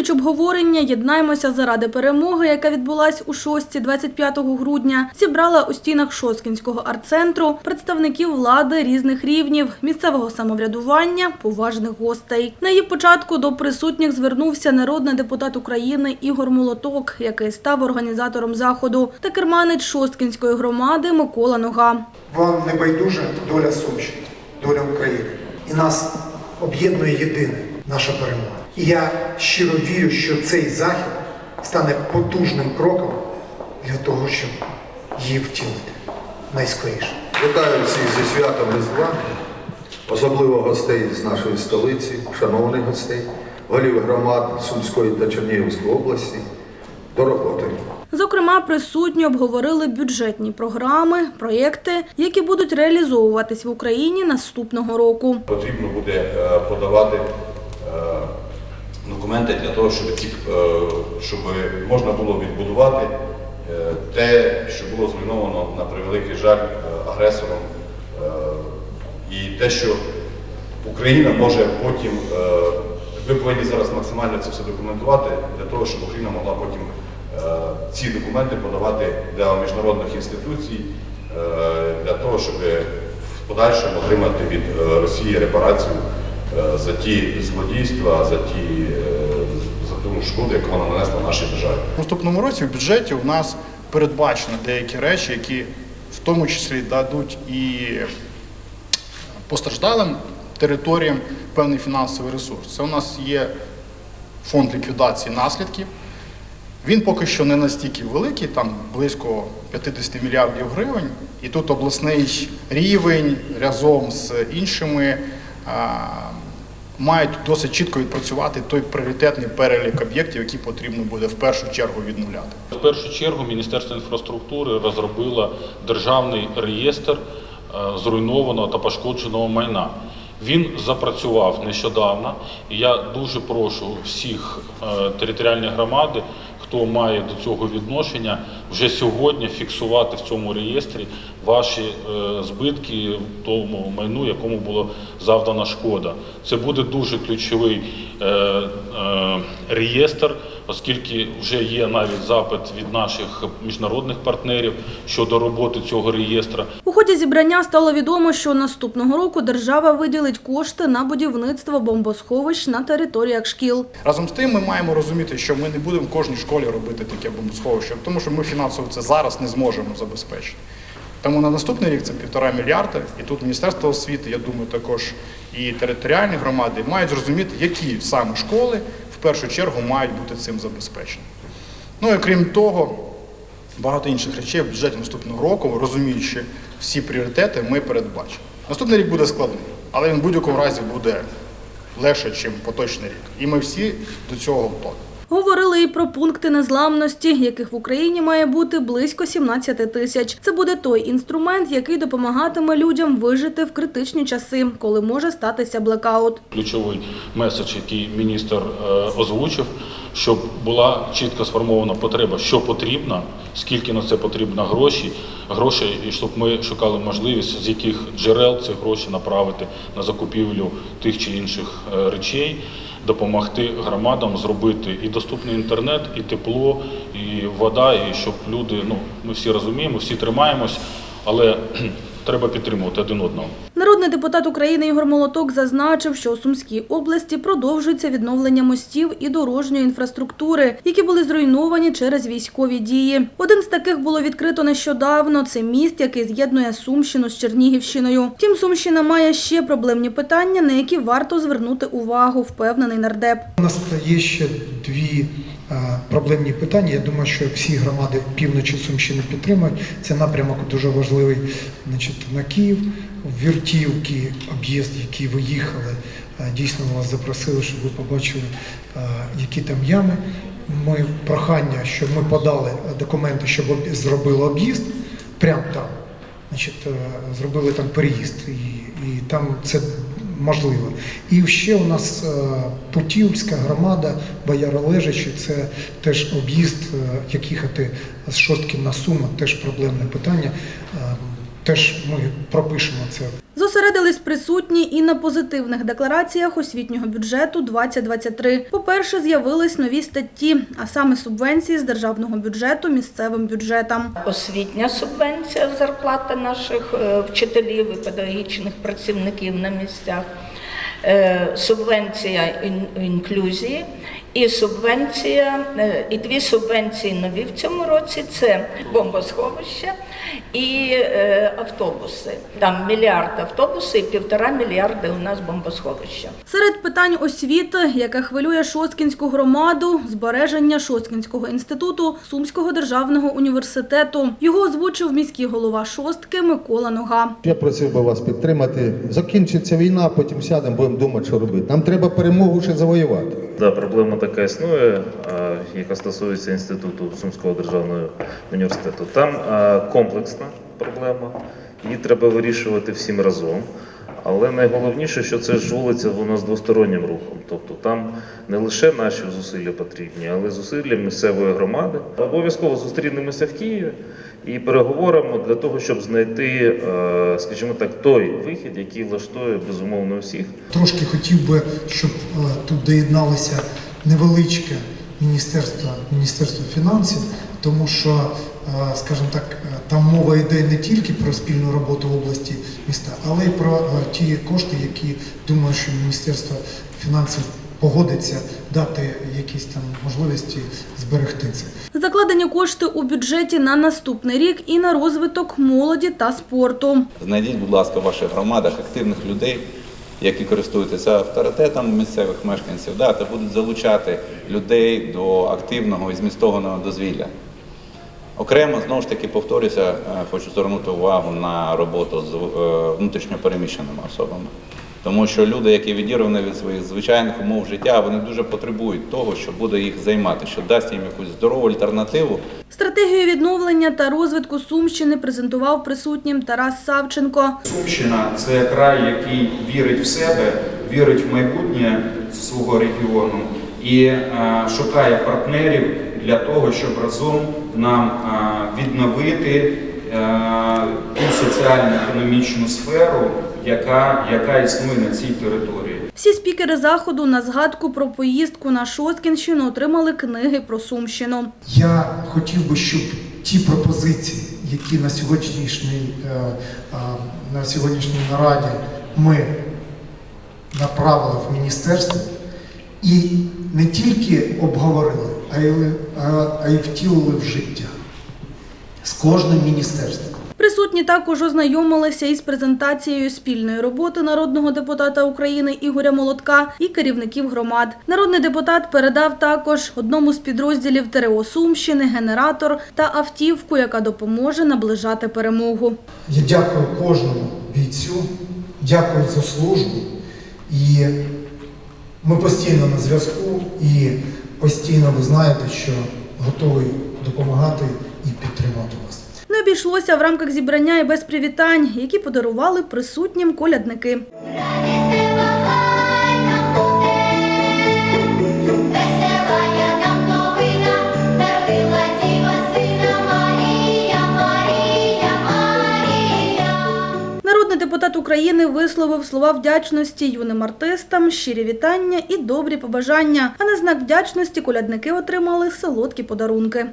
Зустріч обговорення «Єднаймося заради перемоги», яка відбулась у Шостці 25 грудня, зібрала у стінах Шосткінського арт-центру представників влади різних рівнів, місцевого самоврядування, поважних гостей. На її початку до присутніх звернувся народний депутат України Ігор Молоток, який став організатором заходу, та керманець Шосткінської громади Микола Нога. Вам не байдужа доля Сумщини, доля України. І нас об'єднує єдине наша перемога. І я щиро вірю, що цей захід стане потужним кроком для того, щоб її втілити найскоріше. Вітаю всіх зі святом Різдва, особливо гостей з нашої столиці, шановних гостей, голів громад Сумської та Чернігівської області. До роботи. Зокрема, присутні обговорили бюджетні програми, проєкти, які будуть реалізовуватись в Україні наступного року. Потрібно буде е, подавати документи для того, щоб, ці, е, щоб можна було відбудувати е, те, що було зруйновано на превеликий жаль е, агресором, і те, що Україна може потім, ви повинні зараз максимально це все документувати для того, щоб Україна могла потім ці документи подавати для міжнародних інституцій, для того, щоб в подальшому отримати від Росії репарацію за ті злодійства, за ті ту шкоду, яку вона нанесла нашій державі. В наступному році в бюджеті у нас передбачено деякі речі, які в тому числі дадуть і постраждалим територіям певний фінансовий ресурс. Це у нас є фонд ліквідації наслідків. Він поки що не настільки великий, там близько 50 мільярдів гривень. І тут обласний рівень разом з іншими мають досить чітко відпрацювати той пріоритетний перелік об'єктів, які потрібно буде в першу чергу відмовляти. В першу чергу Міністерство інфраструктури розробило державний реєстр е, зруйнованого та пошкодженого майна. Він запрацював нещодавно, і я дуже прошу всіх територіальних територіальні громади, хто має до цього відношення, вже сьогодні фіксувати в цьому реєстрі ваші збитки в тому майну, якому було завдана шкода. Це буде дуже ключовий е, е, реєстр, оскільки вже є навіть запит від наших міжнародних партнерів щодо роботи цього реєстра. У ході зібрання стало відомо, що наступного року держава виділить кошти на будівництво бомбосховищ на територіях шкіл. Разом з тим, ми маємо розуміти, що ми не будемо в кожній школі робити таке бомбосховище, тому що ми фінансово це зараз не зможемо забезпечити. Тому на наступний рік це півтора мільярда, і тут Міністерство освіти, я думаю, також і територіальні громади мають зрозуміти, які саме школи першу чергу мають бути цим забезпечені. Ну і крім того, багато інших речей в бюджеті наступного року, розуміючи всі пріоритети, ми передбачимо. Наступний рік буде складний, але він в будь-якому разі буде легше, ніж поточний рік. І ми всі до цього готові. Говорили і про пункти незламності, яких в Україні має бути близько 17 тисяч. Це буде той інструмент, який допомагатиме людям вижити в критичні часи, коли може статися блекаут. Ключовий меседж, який міністр е, озвучив, щоб була чітко сформована потреба, що потрібно, скільки на це потрібно гроші, грошей, і щоб ми шукали можливість, з яких джерел ці гроші направити на закупівлю тих чи інших е, речей, допомогти громадам зробити і доступний інтернет, і тепло, і вода, і щоб люди, ну ми всі розуміємо, всі тримаємось, але треба підтримувати один одного. Народний депутат України Ігор Молоток зазначив, що у Сумській області продовжується відновлення мостів і дорожньої інфраструктури, які були зруйновані через військові дії. Один з таких було відкрито нещодавно. Це міст, який з'єднує Сумщину з Чернігівщиною. Втім, Сумщина має ще проблемні питання, на які варто звернути увагу, впевнений нардеп. У нас є ще дві проблемні питання. Я думаю, що всі громади півночі Сумщини підтримують. Це напрямок дуже важливий значить, на Київ, в Віртівки, об'їзд, який ви їхали. Е, Дійсно, вас запросили, щоб ви побачили, е, які там ями. Ми прохання, щоб ми подали документи, щоб зробили об'їзд прямо там. Значить, е, зробили там переїзд, і, і там це можливо. І ще у нас е, Путівська громада, Бояролежачі, це теж об'їзд, е, як їхати з Шостки на Суми, теж проблемне питання. Е, Теж ми пропишемо це Зосередились присутні і на позитивних деклараціях освітнього бюджету 2023. По-перше, з'явились нові статті, а саме субвенції з державного бюджету місцевим бюджетам. освітня субвенція зарплати наших е, вчителів і педагогічних працівників на місцях, е, субвенція інклюзії і субвенція, е, і дві субвенції нові в цьому році це бомбосховище і е, автобуси. Там мільярд автобуси і півтора мільярди у нас бомбосховища. Серед питань освіти, яке хвилює Шосткінську громаду, збереження Шосткінського інституту Сумського державного університету. Його озвучив міський голова Шостки Микола Нога. Я просив би вас підтримати. Закінчиться війна, потім сядемо, будемо думати, що робити. Нам треба перемогу ще завоювати. Да, проблема така існує, яка стосується інституту Сумського державного університету. Там а, комплексна проблема, її треба вирішувати всім разом. Але найголовніше, що це ж вулиця вона з двостороннім рухом. Тобто там не лише наші зусилля потрібні, але зусилля місцевої громади. Обов'язково зустрінемося в Києві і переговоримо для того, щоб знайти, е, скажімо так, той вихід, який влаштує безумовно всіх. Трошки хотів би, щоб е, тут доєдналося невеличке міністерство, міністерство фінансів, тому що, е, скажімо так, е, там мова йде не тільки про спільну роботу в області міста, але й про е, ті кошти, які думаю, що міністерство фінансів погодиться дати якісь там можливості зберегти це. Закладені кошти у бюджеті на наступний рік і на розвиток молоді та спорту. Знайдіть, будь ласка, в ваших громадах активних людей, які користуються авторитетом місцевих мешканців, да, та будуть залучати людей до активного і змістованого дозвілля. Окремо, знову ж таки, повторюся, е, хочу звернути увагу на роботу з внутрішньопереміщеними особами. Тому що люди, які відірвані від своїх звичайних умов життя, вони дуже потребують того, що буде їх займати, що дасть їм якусь здорову альтернативу Стратегію відновлення та розвитку Сумщини презентував присутнім Тарас Савченко. Сумщина це край, який вірить в себе, вірить в майбутнє свого регіону і е, шукає партнерів для того, щоб разом нам е, відновити е, ту соціально-економічну сферу, яка, яка існує на цій території. Всі спікери заходу на згадку про поїздку на Шосткінщину отримали книги про Сумщину. Я хотів би, щоб ті пропозиції, які на сьогоднішній, е, е, на сьогоднішній нараді ми направили в міністерство, і не тільки обговорили, а й, а й втілили в життя з кожним міністерством. Присутні також ознайомилися із презентацією спільної роботи народного депутата України Ігоря Молотка і керівників громад. Народний депутат передав також одному з підрозділів ТРО Сумщини генератор та автівку, яка допоможе наближати перемогу. Я дякую кожному бійцю, дякую за службу. І ми постійно на зв'язку і постійно ви знаєте, що готовий допомагати і підтримати вас. Обійшлося в рамках зібрання і без привітань, які подарували присутнім колядники. Депутат України висловив слова вдячності юним артистам, щирі вітання і добрі побажання. А на знак вдячності колядники отримали солодкі подарунки.